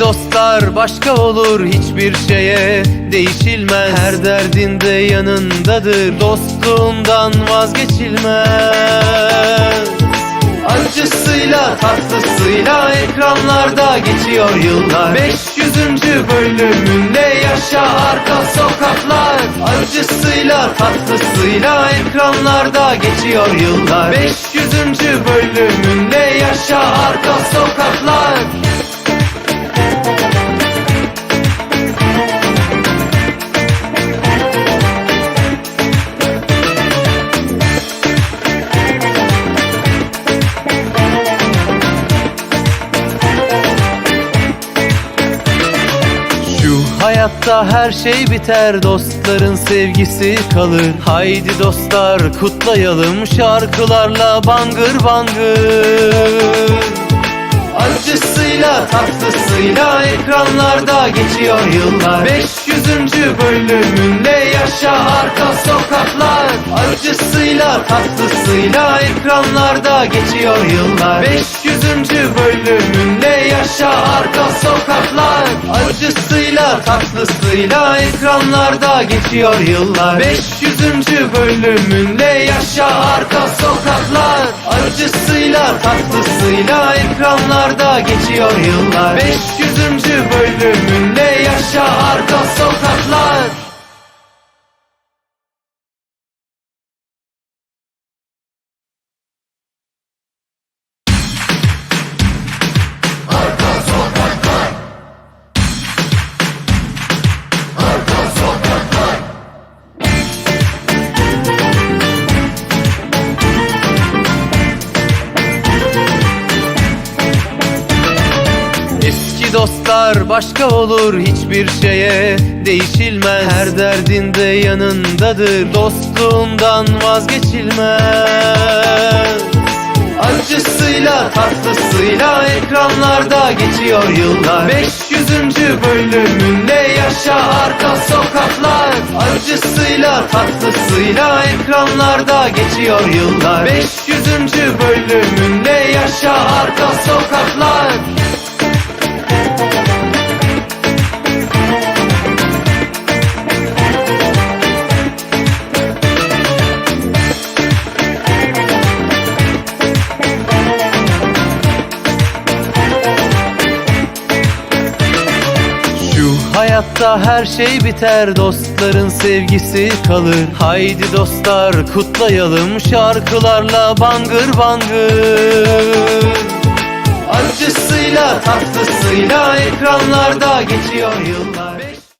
dostlar başka olur hiçbir şeye. Değişilmez. Her derdinde yanındadır. Dostluğundan vazgeçilmez. Acısıyla tatlısıyla ekranlarda geçiyor yıllar. 500. bölümünde yaşa arka sokaklar. Acısıyla tatlısıyla ekranlarda geçiyor yıllar. 500. bölümünde yaşa arka sokaklar hayatta her şey biter. Dostların sevgisi kalır. Haydi dostlar kutlayalım şarkılarla bangır bangır. Acısıyla tatlısıyla ekranlarda geçiyor yıllar. 500. bölümünde yaşa arka sokaklar. Acısıyla tatlısıyla ekranlarda geçiyor yıllar. 500. bölümünde yaşa arka sokaklar Acısıyla tatlısıyla ekranlarda geçiyor yıllar 500. bölümünde yaşa arka sokaklar Acısıyla tatlısıyla ekranlarda geçiyor yıllar 500. bölümünde yaşa arka sokaklar Dostlar başka olur hiçbir şeye değişilmez Her derdinde yanındadır dostluğundan vazgeçilmez Acısıyla tatlısıyla ekranlarda geçiyor yıllar 500. bölümünde yaşa arka sokaklar Acısıyla tatlısıyla ekranlarda geçiyor yıllar 500. hayatta her şey biter dostların sevgisi kalır. Haydi dostlar kutlayalım şarkılarla bangır bangır. Acısıyla tatlısıyla ekranlarda geçiyor yıllar